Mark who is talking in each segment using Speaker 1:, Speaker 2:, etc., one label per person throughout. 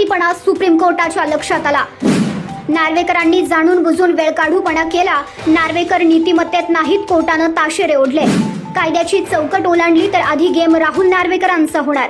Speaker 1: पक्षपातीपणा supreme कोर्टाच्या लक्षात आला. नार्वेकरांनी जाणून बुजून वेळ काढूपणा केला. नार्वेकर नीतिमत्तेत नाहीत कोर्टानं ताशेरे ओढले. कायद्याची चौकट ओलांडली तर आधी गेम राहुल नार्वेकरांचा होणार.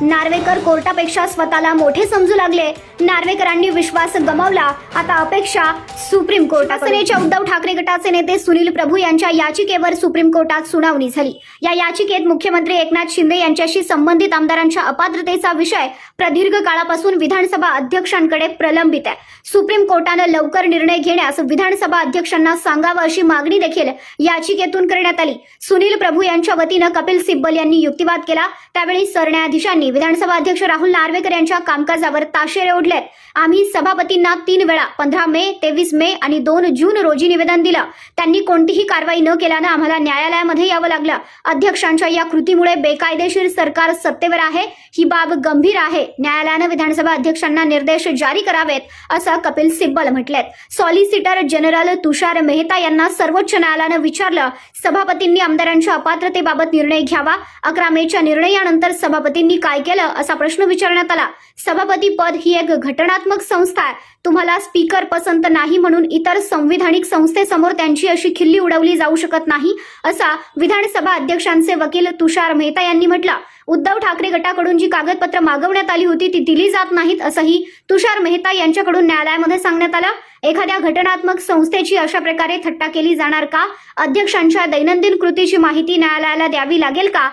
Speaker 1: नार्वेकर कोर्टापेक्षा स्वतःला मोठे समजू लागले. नार्वेकरांनी विश्वास गमावला. आता अपेक्षा सुप्रीम कोर्टात सेनेच्या उद्धव ठाकरे गटाचे नेते सुनील प्रभू यांच्या याचिकेवर सुप्रीम कोर्टात सुनावणी झाली. या याचिकेत मुख्यमंत्री एकनाथ शिंदे यांच्याशी संबंधित आमदारांच्या अपात्रतेचा विषय प्रदीर्घ काळापासून विधानसभा अध्यक्षांकडे प्रलंबित आहे. सुप्रीम कोर्टानं लवकर निर्णय घेण्यास विधानसभा अध्यक्षांना सांगावं अशी मागणी देखील याचिकेतून करण्यात आली. सुनील प्रभू यांच्या वतीनं कपिल सिब्बल यांनी युक्तिवाद केला. त्यावेळी सरन्यायाधीशांनी विधानसभा अध्यक्ष राहुल नार्वेकर यांच्या कामकाजावर ताशेरे ओढलेत. आम्ही सभापतींना तीन वेळा पंधरा मे तेवीस मे आणि दोन जून रोजी निवेदन दिलं. त्यांनी कोणतीही कारवाई न केल्यानं आम्हाला न्यायालयामध्ये यावं लागलं. अध्यक्षांच्या या कृतीमुळे बेकायदेशीर सरकार सत्तेवर आहे ही बाब गंभीर आहे. न्यायालयानं विधानसभा अध्यक्षांना निर्देश जारी करावेत असं कपिल सिब्बल म्हटलेत. सॉलिसिटर जनरल तुषार मेहता यांना सर्वोच्च न्यायालयानं विचारलं सभापतींनी आमदारांच्या अपात्रतेबाबत निर्णय घ्यावा? अकरा मेच्या निर्णयानंतर सभापतींनी काय केलं असा प्रश्न विचारण्यात आला. सभापती पद ही एक घटनात्मक संस्था आहे. तुम्हाला स्पीकर पसंत नाही म्हणून इतर संविधानिक संस्थेसमोर त्यांची अशी खिल्ली उडवली जाऊ शकत नाही असा विधानसभा अध्यक्षांचे वकील तुषार मेहता यांनी म्हटलं. उद्धव ठाकरे गटाकडून जी कागदपत्र मागवण्यात आली होती ती दिली जात नाहीत असंही तुषार मेहता यांच्याकडून न्यायालयामध्ये सांगण्यात आलं. एखाद्या घटनात्मक संस्थेची अशा प्रकारे थट्टा केली जाणार का? अध्यक्षांच्या दैनंदिन कृतीची माहिती न्यायालयाला द्यावी लागेल का?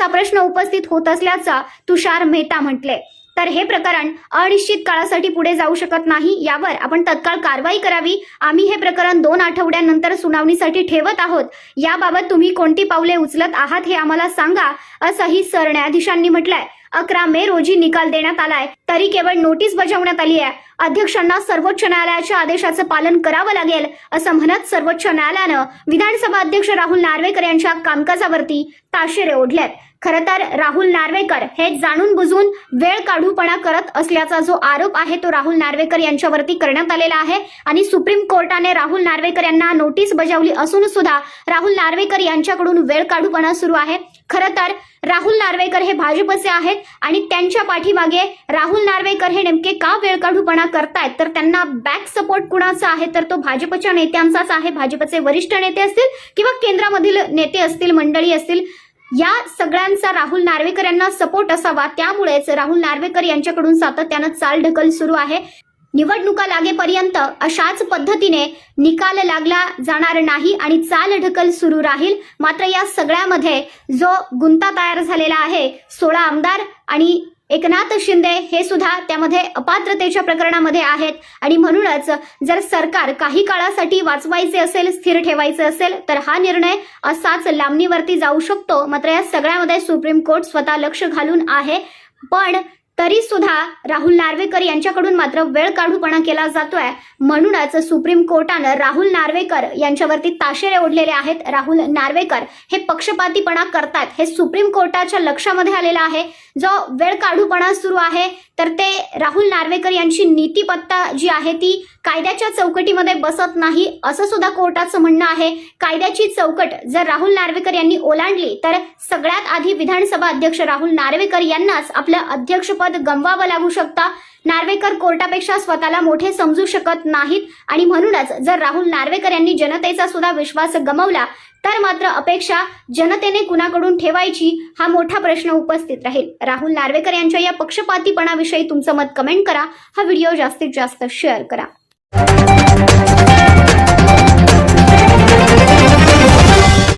Speaker 1: चा प्रश्न उपस्थित होत असल्याचा तुषार मेहता म्हटले. तर हे प्रकरण अनिश्चित काळासाठी पुढे जाऊ शकत नाही यावर आपण तत्काळ कारवाई करावी. आम्ही हे प्रकरण दोन आठवड्यानंतर सुनावणीसाठी ठेवत आहोत. याबाबत तुम्ही कोणती पावले उचलत आहात हे आम्हाला सांगा असंही सरन्यायाधीशांनी म्हटलंय. अकरा मे रोजी निकाल देण्यात आलाय तरी केवळ नोटीस बजावण्यात आली आहे. अध्यक्षांना सर्वोच्च न्यायालयाच्या आदेशाचं पालन करावं लागेल असं म्हणत सर्वोच्च न्यायालयानं विधानसभा अध्यक्ष राहुल नार्वेकर यांच्या कामकाजावरती ताशेरे ओढलेत. खरं तर राहुल नार्वेकर हे जाणून बुजून वेळ काढूपणा करत असल्याचा जो आरोप आहे तो राहुल नार्वेकर यांच्यावरती करण्यात आलेला आहे. आणि सुप्रीम कोर्टाने राहुल नार्वेकर यांना नोटीस बजावली असून सुद्धा राहुल नार्वेकर यांच्याकडून वेळ काढूपणा सुरू आहे. खरं तर राहुल नार्वेकर हे भाजपचे आहेत आणि त्यांच्या पाठीमागे राहुल नार्वेकर हे नेमके का वेळ काढूपणा करतायत? तर त्यांना बॅक सपोर्ट कुणाचा आहे? तर तो भाजपच्या नेत्यांचाच आहे. भाजपचे वरिष्ठ नेते असतील किंवा केंद्रामधील नेते असतील मंडळी असतील. या सगळ्यांचा राहुल नार्वेकर यांना सपोर्ट असावा. त्यामुळेच राहुल नार्वेकर यांच्याकडून सातत्यानं चालढकल सुरू आहे. निवडणुका लागेपर्यंत अशाच पद्धतीने निकाल लागला जाणार नाही आणि चालढकल सुरू राहील. मात्र या सगळ्यामध्ये जो गुंता तयार झालेला आहे सोळा आमदार आणि एकनाथ शिंदे हे सुद्धा त्यामध्ये अपात्रतेच्या प्रकरणामध्ये आहेत. आणि म्हणूनच जर सरकार काही काळासाठी वाचवायचे असेल स्थिर ठेवायचे असेल तर हा निर्णय असाच लांबणीवरती जाऊ शकतो. मात्र या सगळ्यामध्ये सुप्रीम कोर्ट स्वतः लक्ष घालून आहे. पण तरी सुद्धा राहुल नार्वेकर यांच्याकडून मात्र वेळ काढूपणा केला जातोय. म्हणूनच सुप्रीम कोर्टानं राहुल नार्वेकर यांच्यावरती ताशेरे ओढलेले आहेत. राहुल नार्वेकर हे पक्षपातीपणा करतात हे सुप्रीम कोर्टाच्या लक्षामध्ये आलेलं आहे. जो वेळ काढूपणा सुरू आहे तर ते राहुल नार्वेकर यांची नीतिपत्ता जी आहे ती कायद्याच्या चौकटीमध्ये बसत नाही असं सुद्धा कोर्टाचं म्हणणं आहे. कायद्याची चौकट जर राहुल नार्वेकर यांनी ओलांडली तर सगळ्यात आधी विधानसभा अध्यक्ष राहुल नार्वेकर यांनाच आपलं अध्यक्षपद गमवावं लागू शकता. नार्वेकर कोर्टापेक्षा स्वतःला मोठे समजू शकत नाहीत आणि म्हणूनच जर राहुल नार्वेकर यांनी जनतेचा सुद्धा विश्वास गमावला तर मात्र अपेक्षा जनतेने कुणाकडून ठेवायची हा मोठा प्रश्न उपस्थित राहील. राहुल नार्वेकर यांच्या या पक्षपातीपणाविषयी तुमचं मत कमेंट करा. हा व्हिडिओ जास्तीत जास्त शेअर करा.